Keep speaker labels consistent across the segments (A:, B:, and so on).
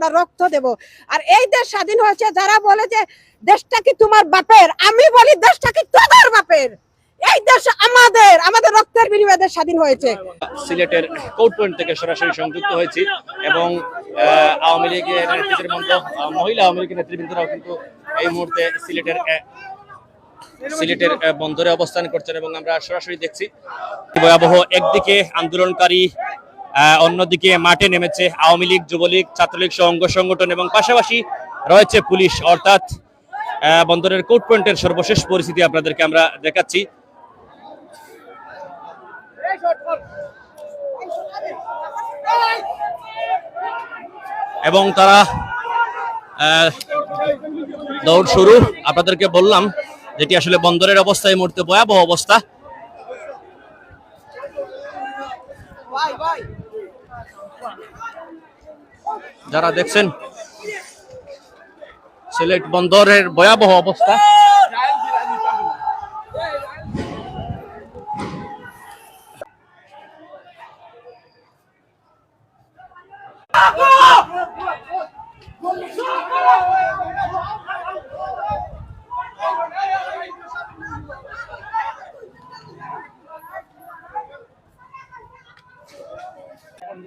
A: আমরা রক্ত দেব। আর এই দেশ স্বাধীন হয়েছে, যারা বলে যে দেশটা কি তোমার বাপের, আমি বলি দেশটা কি তোদের বাপের। এই দেশ আমাদের আমাদের রক্তের বিনিময়ে স্বাধীন হয়েছে।
B: সিলেটের থেকে সরাসরি সংযুক্ত হয়েছি এবং আওয়ামী লীগের নেতৃবৃন্দ মহিলা আওয়ামী লীগের নেতৃবৃন্দরাও কিন্তু এই মুহূর্তে সিলেটের সিলেটের বন্দরে অবস্থান করছেন এবং আমরা সরাসরি দেখছি। ভয়াবহ একদিকে আন্দোলনকারী অন্যদিকে মাঠে নেমেছে আওয়ামী লীগ, যুবলীগ, ছাত্রলীগ সহ অঙ্গ সংগঠন এবং পাশাপাশি রয়েছে পুলিশ। অর্থাৎ বন্দরের কোর্ট পয়েন্টের সর্বশেষ পরিস্থিতি আপনাদেরকে আমরা দেখাচ্ছি। এবং তারা দৌড় শুরু। আপনাদেরকে বললাম, যেটি আসলে বন্দরের অবস্থা এই মুহূর্তে ভয়াবহ অবস্থা। যারা দেখছেন সিলেট বন্দরের ভয়াবহ অবস্থা।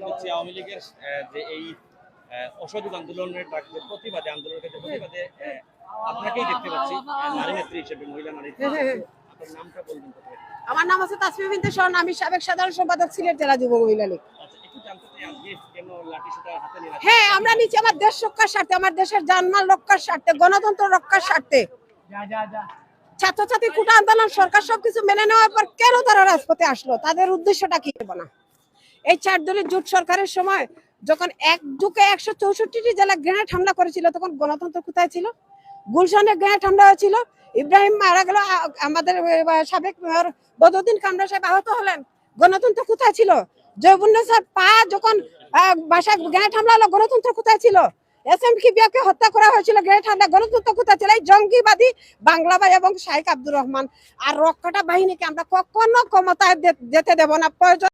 B: হচ্ছে আওয়ামী লীগের যে এই অসহযোগ আন্দোলনের ডাকতে প্রতিবাদে আন্দোলনের ক্ষেত্রে প্রতিবাদে আপনাকেই দেখতে পাচ্ছি নারী নেত্রী হিসেবে মহিলা নারী আপনার নামটা বলবেন
A: আমার নাম আছে তাসমিম বিনতে শরণ আমি সাবেক সাধারণ সম্পাদক সিলেট জেলা যুব মহিলা লীগ।
B: আচ্ছা একটু জানতে চাই আজকে কেন লাঠি সোঁটা হাতে নিয়ে রাখছেন?
A: হ্যাঁ আমরা নিচে আমার দেশ রক্ষার স্বার্থে আমার দেশের জানমাল রক্ষার স্বার্থে গণতন্ত্র রক্ষার স্বার্থে। ছাত্রছাত্রী কুটা আন্দোলন সরকার সবকিছু মেনে নেওয়ার পর কেন তারা রাজপথে আসলো? তাদের উদ্দেশ্যটা কি? না এই চার দলের জোট সরকারের সময় যখন এক যুগে একশো চৌষট্টিটি জেলা গ্রেনেড হামলা করেছিল, তখন গণতন্ত্র কোথায় ছিল? গুলশানে গ্রেনেড হামলা হয়েছিল। ইব্রাহিম মারা গেল আমাদের সাবেক মেয়র বদউদ্দিন কামরা সাহেব আহত হলেন। গণতন্ত্র কোথায় ছিল? জয়বুন্নেসার পা যখন বাসায় গ্রেনেড হামলা হলো, গণতন্ত্র কোথায় ছিল? এস এম কিবিয়াকে হত্যা করা হয়েছিল, গ্রেনেড হামলা, গণতন্ত্র কোথায় ছিল? এই জঙ্গিবাদী বাংলা ভাই এবং শাইখ আব্দুর রহমান। আর রক্ষাটা বাহিনীকে আমরা কখনো ক্ষমতায় যেতে দেব না। প্রয়োজন